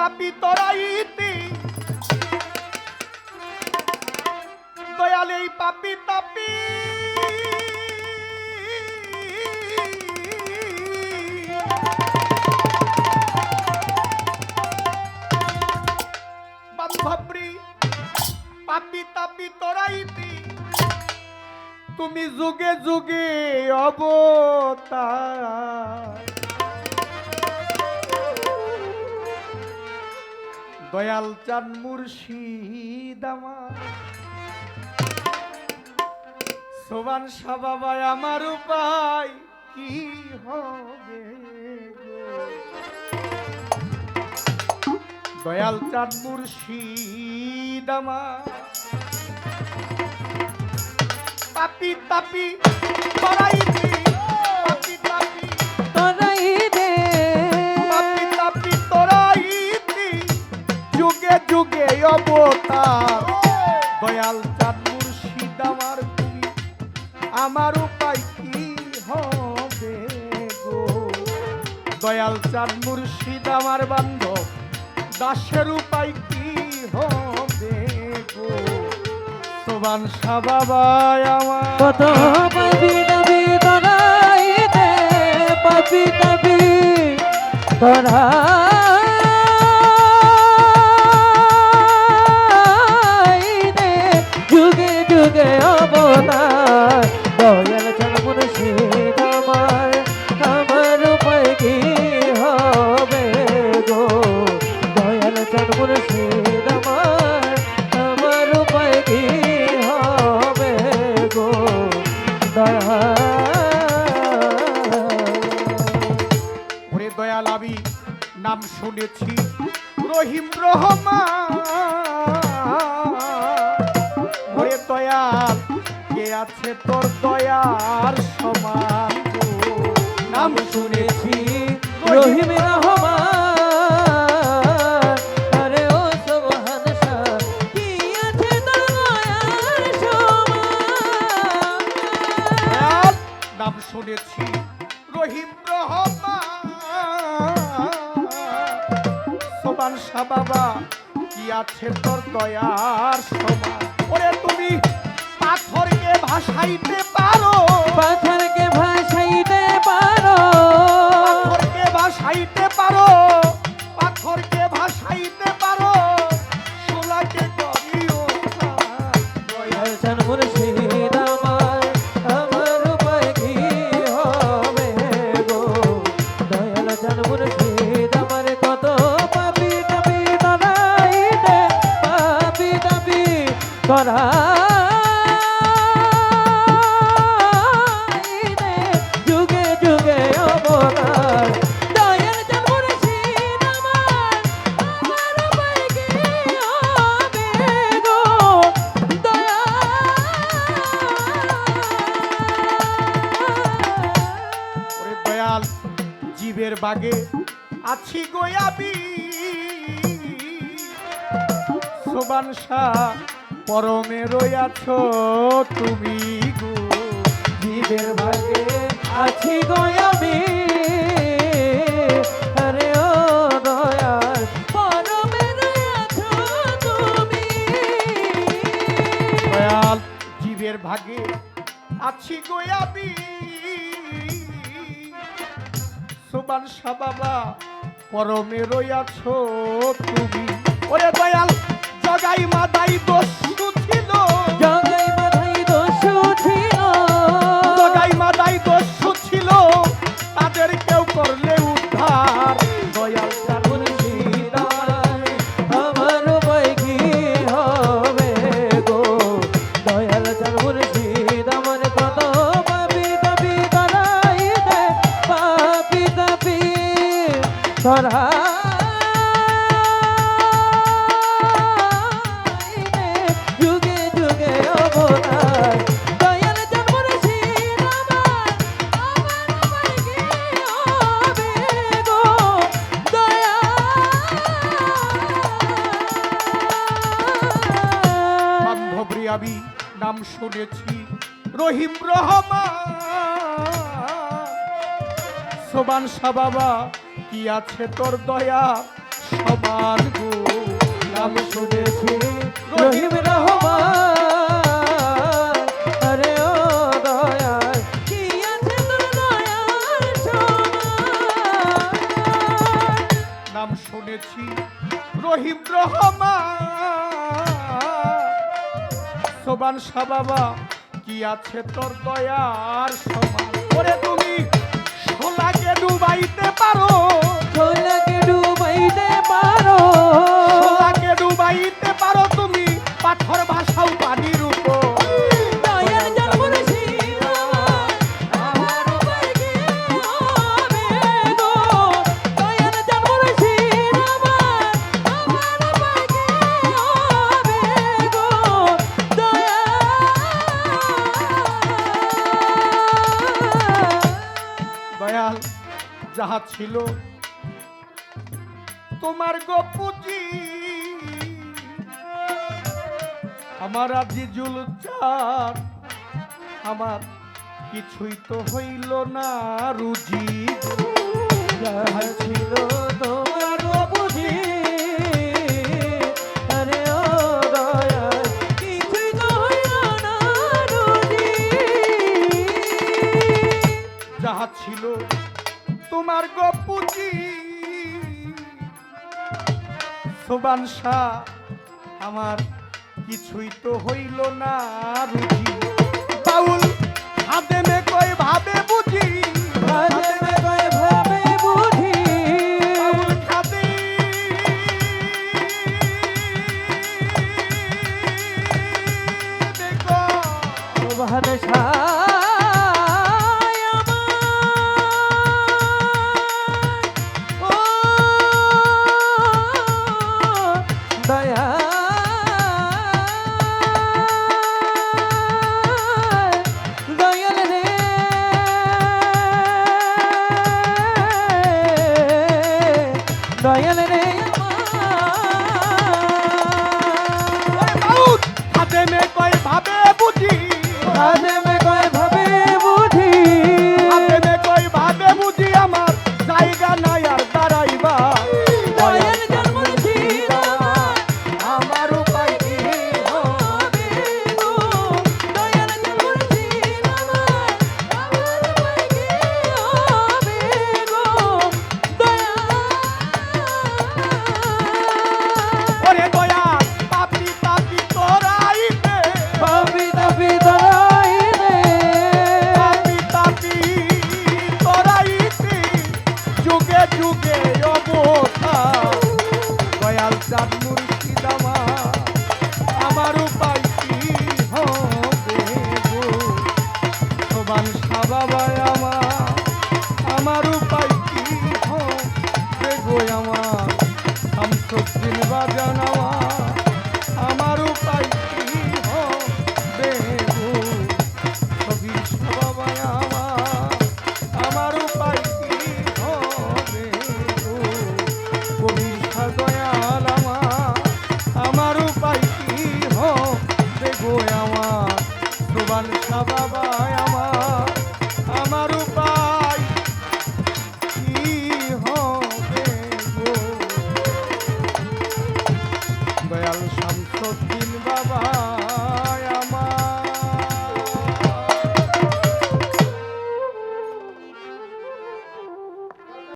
তাপি তরাইতে দয়াল এই পাপি তাপি। বান্ধবী পাপি তাপি তরাইতে। তুমি যুগে যুগে অবতার। দয়াল চান মুর্শিদ আমার। সোবান সাবাবাই আমার উপায় কি হবে দয়াল চান মুর্শিদ আমার। তাপি তাপি করাইছি অবতার। দয়াল চাঁদ মুর্শিদ আমার তুমি আমার উপায় কি হবে গো? দয়াল চাঁদ মুর্শিদ বান্ধব, দাসের উপায় কি হবে গো? সোবান সাবাবাই আমার। কত পাবি নবী তোরাই দে পাবি নবী তোরাই দয়াল নাম শুনেছি। রহিম রহমান। দয়াল, কে আছে তোর দয়ার সমান? নাম শুনেছি, রহিম রহমান। আরে কি আছে তোর দয়ার সমান ওরে তুমি পাথরকে ভাসাইতে পারো। পাথরকে ভাসাইতে জীবের বাগে আছি গোয়াবি সোবান পরমে রইয়াছ তুমি গো। জীবের ভাগে আছি গো আমি। জীবের ভাগে আছি গোয়াবি সোবান শাহ বাবা, পরমে রইয়াছ তুমি। ওরে দয়াল জগাই মাদাই দস্যু ছিল জগাই মাথায় দোষ ছিল জগাই মাদাই দস্যু ছিল তাদের কেউ করলে উদ্ধার। দয়াল মুর্শিদ আমার, আমার কি হবে গো। দয়াল মুর্শিদ আমার কত পাপি তাপি তরাই পাপি তাপি তরাই আমি নাম শুনেছি। রহিম রহমান। সোমান শাহ বাবা, কি আছে তোর দয়া? সমান গো, নাম শুনে পার্শ্ববান সাবাবা কি আছে তোর দয়ার সমান? করে তুমি সোলাকে ডুবাইতে পারো। যাহা ছিল, তোমার গপুজি আমার আজিজুল চার আমার কিছুই তো হইল না, রুজি। যাহা ছিল তো তোমার গপুজি সোবান শাহ, আমার কিছুই তো হইল না বুঝি বাউল হাতে কয় ভাবে বুঝি। বাবা আমার